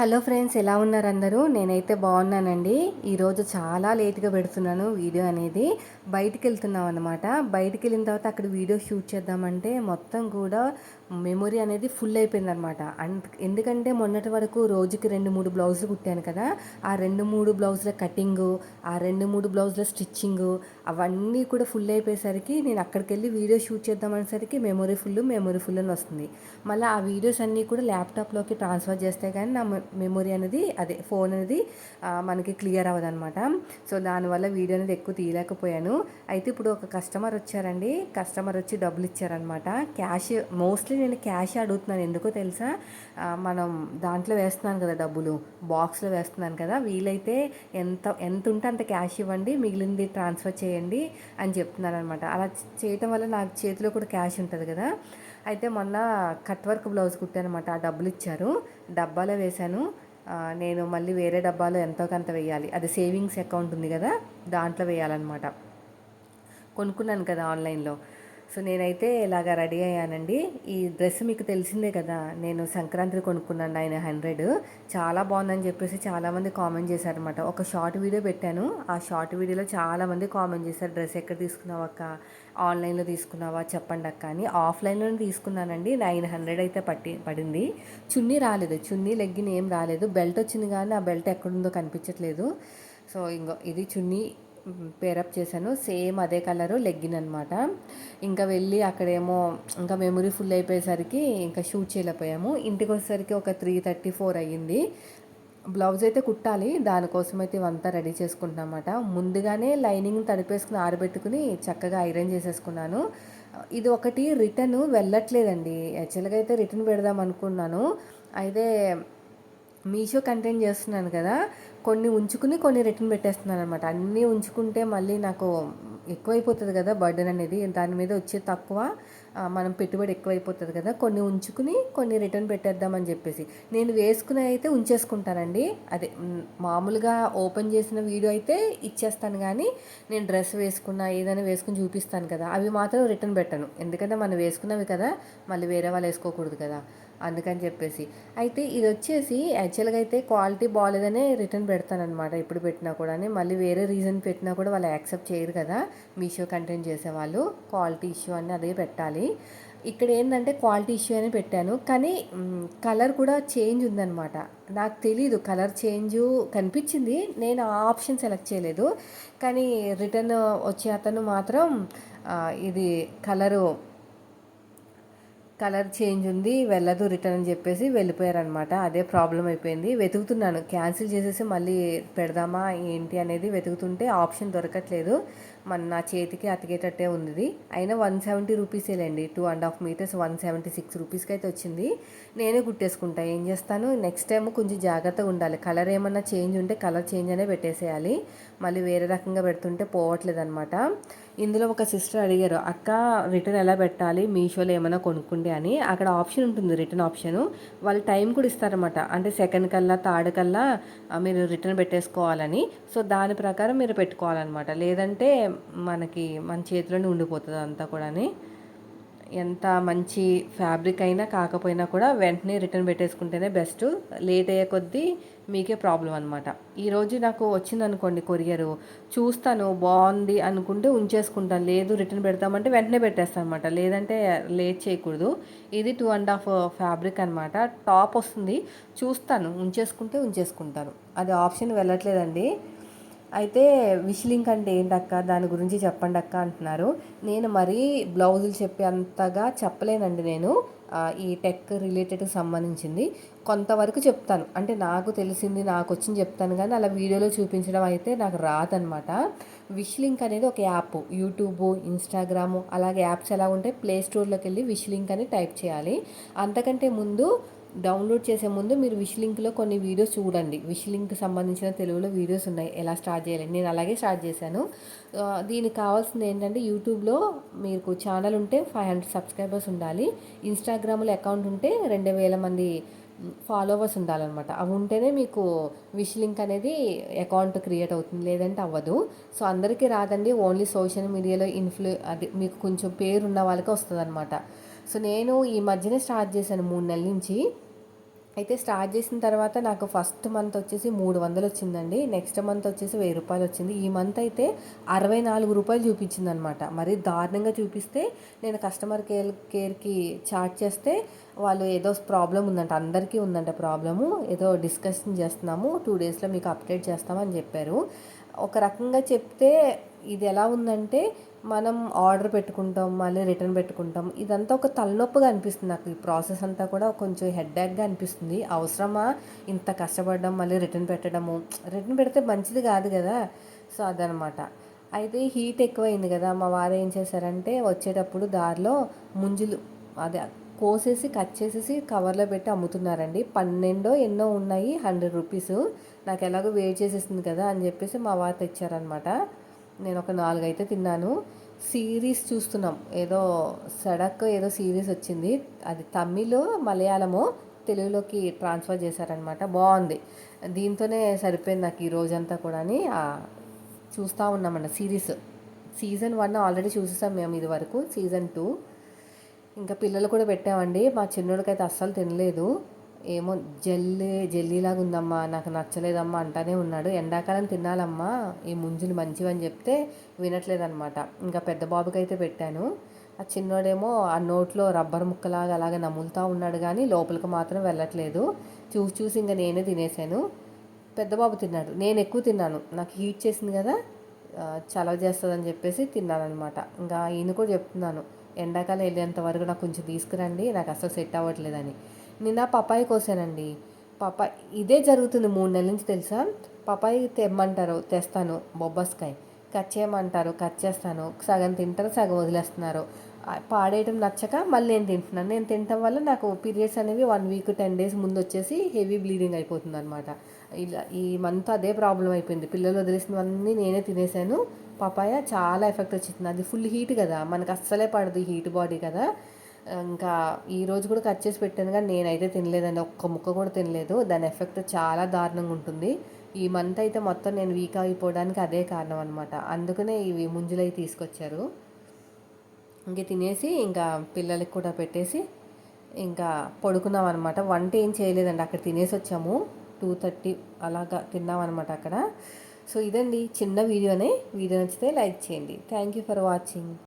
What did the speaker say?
Hello friends ఎలా ఉన్నారు అందరూ? నేనైతే బాగున్నానండి. ఈరోజు చాలా లేట్గా పెడుతున్నాను వీడియో అనేది. బయటికి వెళ్తున్నాం అనమాట బయటికి వెళ్ళిన తర్వాత అక్కడ వీడియో షూట్ చేద్దామంటే మొత్తం కూడా మెమొరీ అనేది ఫుల్ అయిపోయింది అనమాట ఎందుకంటే మొన్నటి వరకు రోజుకి రెండు మూడు బ్లౌజులు కుట్టాను కదా ఆ రెండు మూడు బ్లౌజుల కటింగు ఆ రెండు మూడు బ్లౌజుల స్టిచ్చింగు అవన్నీ కూడా ఫుల్ అయిపోయేసరికి నేను అక్కడికి వెళ్ళి వీడియో షూట్ చేద్దామనేసరికి మెమొరీ ఫుల్ మెమొరీ ఫుల్ అని వస్తుంది. మళ్ళీ ఆ వీడియోస్ అన్నీ కూడా ల్యాప్టాప్లోకి ట్రాన్స్ఫర్ చేస్తే కానీ నా మెమొరీ అనేది అదే ఫోన్ అనేది మనకి క్లియర్ అవ్వదనమాట. సో దానివల్ల వీడియో అనేది ఎక్కువ తీయలేకపోయాను. అయితే ఇప్పుడు ఒక కస్టమర్ వచ్చారండి. కస్టమర్ వచ్చి డబ్బులు ఇచ్చారనమాట. క్యాష్ మోస్ట్లీ నేను క్యాష్ అడుగుతున్నాను. ఎందుకో తెలుసా? మనం దాంట్లో వేస్తున్నాను కదా డబ్బులు. బాక్స్లో వేస్తున్నాను కదా. వీలైతే ఎంత ఎంత ఉంటే అంత క్యాష్ ఇవ్వండి. మిగిలింది ట్రాన్స్ఫర్ చేయండి అని చెప్తున్నాను అనమాట అలా చేయటం వల్ల నాకు చేతిలో కూడా క్యాష్ ఉంటుంది కదా. అయితే మొన్న కట్ వర్క్ బ్లౌజ్ కుట్టానమాట. ఆ డబ్బులు ఇచ్చారు. డబ్బాలో వేశాను. నేను మళ్ళీ వేరే డబ్బాలో ఎంతో కొంత వేయాలి. అది సేవింగ్స్ అకౌంట్ ఉంది కదా. దాంట్లో వేయాలన్నమాట. కొనుక్కున్నాను కదా ఆన్లైన్లో. సో నేనైతే ఇలాగ రెడీ అయ్యానండి. ఈ డ్రెస్ మీకు తెలిసిందే కదా నేను సంక్రాంతి కొనుక్కున్నాను నైన్ హండ్రెడ్. చాలా బాగుందని చెప్పేసి చాలామంది కామెంట్ చేశారనమాట ఒక షార్ట్ వీడియో పెట్టాను. ఆ షార్ట్ వీడియోలో చాలామంది కామెంట్ చేశారు డ్రెస్ ఎక్కడ తీసుకున్నావు అక్క? ఆన్లైన్లో తీసుకున్నావా? చెప్పండి అక్క అని. ఆఫ్లైన్లో తీసుకున్నానండి. నైన్ హండ్రెడ్ అయితే పట్టి పడింది. చున్నీ రాలేదు. చున్నీ లెగ్గిన ఏం రాలేదు. బెల్ట్ వచ్చింది కానీ ఆ బెల్ట్ ఎక్కడుందో కనిపించట్లేదు. సో ఇంకో ఇది చున్నీ. పేరప్ చేశాను. సేమ్ అదే కలరు లెగ్గిన్ అనమాట ఇంకా వెళ్ళి అక్కడేమో ఇంకా మెమరీ ఫుల్ అయిపోయేసరికి ఇంకా షూట్ చేయలేకపోయాము. ఇంటికి వచ్చేసరికి ఒక త్రీ థర్టీ ఫోర్ అయ్యింది. బ్లౌజ్ అయితే కుట్టాలి దానికోసం అయితే ఇవంతా రెడీ చేసుకుంటున్నమాట ముందుగానే లైనింగ్ తడిపేసుకుని ఆరబెట్టుకుని చక్కగా ఐరన్ చేసేసుకున్నాను. ఇది ఒకటి రిటర్న్ వెళ్ళట్లేదండి. యాక్చువల్గా అయితే రిటర్న్ పెడదాం అనుకున్నాను. అయితే మీషో కంటెంట్ చేస్తున్నాను కదా కొన్ని ఉంచుకుని కొన్ని రిటర్న్ పెట్టేస్తున్నాను అనమాట అన్నీ ఉంచుకుంటే మళ్ళీ నాకు ఎక్కువైపోతుంది కదా బర్డెన్ అనేది. దాని మీద వచ్చే తక్కువ మనం పెట్టుబడి ఎక్కువైపోతుంది కదా. కొన్ని ఉంచుకుని కొన్ని రిటర్న్ పెట్టేద్దామని చెప్పేసి. నేను వేసుకునే అయితే ఉంచేసుకుంటానండి. అదే మామూలుగా ఓపెన్ చేసిన వీడియో అయితే ఇచ్చేస్తాను కానీ నేను డ్రెస్ వేసుకున్న ఏదైనా వేసుకుని చూపిస్తాను కదా. అవి మాత్రం రిటర్న్ పెట్టను. ఎందుకంటే మనం వేసుకున్నవి కదా మళ్ళీ వేరే వాళ్ళు వేసుకోకూడదు కదా. అందుకని చెప్పేసి. అయితే ఇది వచ్చేసి యాక్చువల్గా అయితే క్వాలిటీ బాగాలేదనే రిటర్న్ పెడతానమాట ఎప్పుడు పెట్టినా కూడా మళ్ళీ వేరే రీజన్ పెట్టినా కూడా వాళ్ళు యాక్సెప్ట్ చేయరు కదా. మీషో కంటెంట్ చేసేవాళ్ళు క్వాలిటీ ఇష్యూ అని అదే పెట్టాలి. ఇక్కడ ఏంటంటే క్వాలిటీ ఇష్యూ అని పెట్టాను. కానీ కలర్ కూడా చేంజ్ ఉందన్నమాట. నాకు తెలీదు కలర్ చేంజ్ కనిపించింది. నేను ఆ ఆప్షన్ సెలెక్ట్ చేయలేదు. కానీ రిటర్న్ వచ్చే అతను మాత్రం ఇది కలరు కలర్ చేంజ్ ఉంది వెళ్ళదు రిటర్న్ అని చెప్పేసి వెళ్ళిపోయారనమాట అదే ప్రాబ్లం అయిపోయింది. వెతుకుతున్నాను. క్యాన్సిల్ చేసేసి మళ్ళీ పెడదామా ఏంటి అనేది వెతుకుతుంటే ఆప్షన్ దొరకట్లేదు. మన నా చేతికి అతికేటట్టే ఉంది అయినా one seventy రూపీసేలేండి two and half metres one seventy six రూపీస్కి అయితే వచ్చింది. నేనే కుట్టేసుకుంటా. ఏం చేస్తాను? నెక్స్ట్ టైం కొంచెం జాగ్రత్తగా ఉండాలి. కలర్ ఏమన్నా చేంజ్ ఉంటే కలర్ చేంజ్ అనే పెట్టేసేయాలి. మళ్ళీ వేరే రకంగా పెడుతుంటే పోవట్లేదు అనమాట ఇందులో ఒక సిస్టర్ అడిగారు అక్క రిటర్న్ ఎలా పెట్టాలి? మీషోలో ఏమైనా కొనుక్కుంటే అని. అక్కడ ఆప్షన్ ఉంటుంది రిటర్న్ ఆప్షన్ వాళ్ళు టైం కూడా ఇస్తారనమాట అంటే సెకండ్ కల్లా థర్డ్ కల్లా మీరు రిటర్న్ పెట్టేసుకోవాలని. సో దాని ప్రకారం మీరు పెట్టుకోవాలన్నమాట. లేదంటే మనకి మన చేతిలోనే ఉండిపోతుంది అంతా కూడా ఎంత మంచి ఫ్యాబ్రిక్ అయినా కాకపోయినా కూడా వెంటనే రిటర్న్ పెట్టేసుకుంటేనే బెస్ట్. లేట్ అయ్యే కొద్దీ మీకే ప్రాబ్లం అనమాట ఈరోజు నాకు వచ్చింది అనుకోండి కొరియరు చూస్తాను బాగుంది అనుకుంటే ఉంచేసుకుంటాను. లేదు రిటర్న్ పెడతామంటే వెంటనే పెట్టేస్తాను అనమాట లేదంటే లేట్ చేయకూడదు. ఇది టూ అండ్ హాఫ్ ఫ్యాబ్రిక్ అనమాట టాప్ వస్తుంది చూస్తాను. ఉంచేసుకుంటే ఉంచేసుకుంటాను. అది ఆప్షన్ వెళ్ళట్లేదండి. అయితే విష్లింక్ అంటే ఏంటక్క? దాని గురించి చెప్పండి అక్క అంటున్నారు. నేను మరీ బ్లౌజులు చెప్పే అంతగా చెప్పలేనండి నేను. ఈ టెక్ రిలేటెడ్ సంబంధించింది. కొంతవరకు చెప్తాను. అంటే నాకు తెలిసింది నాకు వచ్చింది చెప్తాను కానీ అలా వీడియోలో చూపించడం అయితే నాకు రాదనమాట. విష్ లింక్ అనేది ఒక యాప్. యూట్యూబ్ ఇన్స్టాగ్రాము అలాగే యాప్స్ ఎలా ఉంటాయి? ప్లే స్టోర్లోకి వెళ్ళి విష్ లింక్ అని టైప్ చేయాలి. అంతకంటే ముందు డౌన్లోడ్ చేసే ముందు మీరు విష్ లింక్లో కొన్ని వీడియోస్ చూడండి. విష్ లింక్ సంబంధించిన తెలుగులో వీడియోస్ ఉన్నాయి. ఎలా స్టార్ట్ చేయాలి? నేను అలాగే స్టార్ట్ చేశాను. దీనికి కావాల్సింది ఏంటంటే యూట్యూబ్లో మీకు ఛానల్ ఉంటే ఫైవ్ హండ్రెడ్ సబ్స్క్రైబర్స్ ఉండాలి. ఇన్స్టాగ్రామ్లో అకౌంట్ ఉంటే రెండు వేల మంది ఫాలోవర్స్ ఉండాలన్నమాట. అవి ఉంటేనే మీకు విష్ లింక్ అనేది అకౌంట్ క్రియేట్ అవుతుంది. లేదంటే అవ్వదు. సో అందరికీ రాదండి. ఓన్లీ సోషల్ మీడియాలో ఇన్ఫ్లు అది మీకు కొంచెం పేరు ఉన్న వాళ్ళకి వస్తుంది అనమాట సో నేను ఈ మధ్యనే స్టార్ట్ చేశాను మూడు నెలల నుంచి. అయితే స్టార్ట్ చేసిన తర్వాత నాకు ఫస్ట్ మంత్ వచ్చేసి మూడు వందలు వచ్చిందండి. నెక్స్ట్ మంత్ వచ్చేసి వెయ్యి రూపాయలు వచ్చింది. ఈ మంత్ అయితే అరవై నాలుగు రూపాయలు చూపించింది అనమాట మరి దారుణంగా చూపిస్తే నేను కస్టమర్ కేర్ కేర్కి చాట్ చేస్తే వాళ్ళు ఏదో ప్రాబ్లం ఉందంట అందరికీ ఉందంట ప్రాబ్లము. ఏదో డిస్కషన్ చేస్తున్నాము టూ డేస్లో మీకు అప్డేట్ చేస్తామని చెప్పారు. ఒక రకంగా చెప్తే ఇది ఎలా ఉందంటే మనం ఆర్డర్ పెట్టుకుంటాం మళ్ళీ రిటర్న్ పెట్టుకుంటాం. ఇదంతా ఒక తలనొప్పిగా అనిపిస్తుంది నాకు. ఈ ప్రాసెస్ అంతా కూడా కొంచెం హెడ్ఏక్గా అనిపిస్తుంది. అవసరమా? ఇంత కష్టపడడం మళ్ళీ రిటర్న్ పెట్టడము. రిటర్న్ పెడితే మంచిది కాదు కదా? సో అదనమాట అయితే హీట్ ఎక్కువైంది కదా మా వారు ఏం చేశారంటే వచ్చేటప్పుడు దారిలో ముంజులు అదే కోసేసి కట్ చేసేసి కవర్లో పెట్టి అమ్ముతున్నారండి. పన్నెండో ఎన్నో ఉన్నాయి హండ్రెడ్ రూపీస్ నాకు ఎలాగో వెయిట్ చేసేసింది కదా అని చెప్పేసి మా వారు తెచ్చారనమాట నేను ఒక నాలుగు అయితే తిన్నాను. సిరీస్ చూస్తున్నాం. ఏదో సడక్ ఏదో సిరీస్ వచ్చింది. అది తమిళ్ మలయాళము తెలుగులోకి ట్రాన్స్ఫర్ చేశారనమాట. బాగుంది. దీంతోనే సరిపోయింది నాకు ఈ రోజంతా కూడా చూస్తూ ఉన్నామన్న సిరీస్. సీజన్ వన్ ఆల్రెడీ చూసేసాం మేము ఇది వరకు సీజన్ టూ. ఇంకా పిల్లలు కూడా పెట్టామండి. మా చిన్నోడికైతే అస్సలు తినలేదు. ఏమో జల్లీ జెల్లీలాగా ఉందమ్మా నాకు నచ్చలేదమ్మా అంటానే ఉన్నాడు. ఎండాకాలం తినాలమ్మా ఈ ముంజులు మంచివని చెప్తే వినట్లేదనమాట ఇంకా పెద్ద బాబుకి అయితే పెట్టాను. ఆ చిన్నోడేమో ఆ నోట్లో రబ్బర్ ముక్కలాగా అలాగే నములుతూ ఉన్నాడు కానీ లోపలికి మాత్రం వెళ్ళట్లేదు. చూసి చూసి ఇంకా నేనే తినేసాను. పెద్ద బాబు తిన్నాడు. నేను ఎక్కువ తిన్నాను. నాకు హీట్ చేసింది కదా చలవ చేస్తుందని చెప్పేసి తిన్నాను అనమాట ఇంకా ఈయన కూడా చెప్తున్నాను. ఎండాకాలం వెళ్ళేంత వరకు నాకు కొంచెం తీసుకురండి నాకు అసలు సెట్ అవ్వట్లేదని. నిన్న పపాయి కోసానండి. పపాయి ఇదే జరుగుతుంది మూడు నెలల నుంచి తెలుసా? పపాయి తెమ్మంటారు తెస్తాను బొబ్బస్కాయ. కట్ చేయమంటారు కట్ చేస్తాను. సగం తింటారు సగం వదిలేస్తున్నారు. పాడేయడం నచ్చక మళ్ళీ నేను తింటున్నాను. నేను తినటం వల్ల నాకు పీరియడ్స్ అనేవి వన్ వీక్ టెన్ డేస్ ముందు వచ్చేసి హెవీ బ్లీడింగ్ అయిపోతుంది అనమాట ఇలా ఈ మంత్ అదే ప్రాబ్లం అయిపోయింది. పిల్లలు వదిలేసినవన్నీ నేనే తినేసాను. పపాయ చాలా ఎఫెక్ట్ వచ్చింది. అది ఫుల్ హీట్ కదా. మనకు అస్సలే పడదు హీట్ బాడీ కదా. ఇంకా ఈ రోజు కూడా కట్ చేసి పెట్టాను కానీ నేనైతే తినలేదండి. ఒక్క ముక్క కూడా తినలేదు. దాని ఎఫెక్ట్ చాలా దారుణంగా ఉంటుంది. ఈ మంత్ అయితే మొత్తం నేను వీక్ అయిపోవడానికి అదే కారణం అనమాట అందుకనే ఇవి ముంజులై తీసుకొచ్చారు. ఇంక తినేసి ఇంకా పిల్లలకి కూడా పెట్టేసి ఇంకా పడుకున్నాం అనమాట వంట ఏం చేయలేదండి. అక్కడ తినేసి వచ్చాము. టూ థర్టీ అలాగా తిన్నాం అనమాట అక్కడ. సో ఇదండి చిన్న వీడియోనే. వీడియో నచ్చితే లైక్ చేయండి. Thank you for watching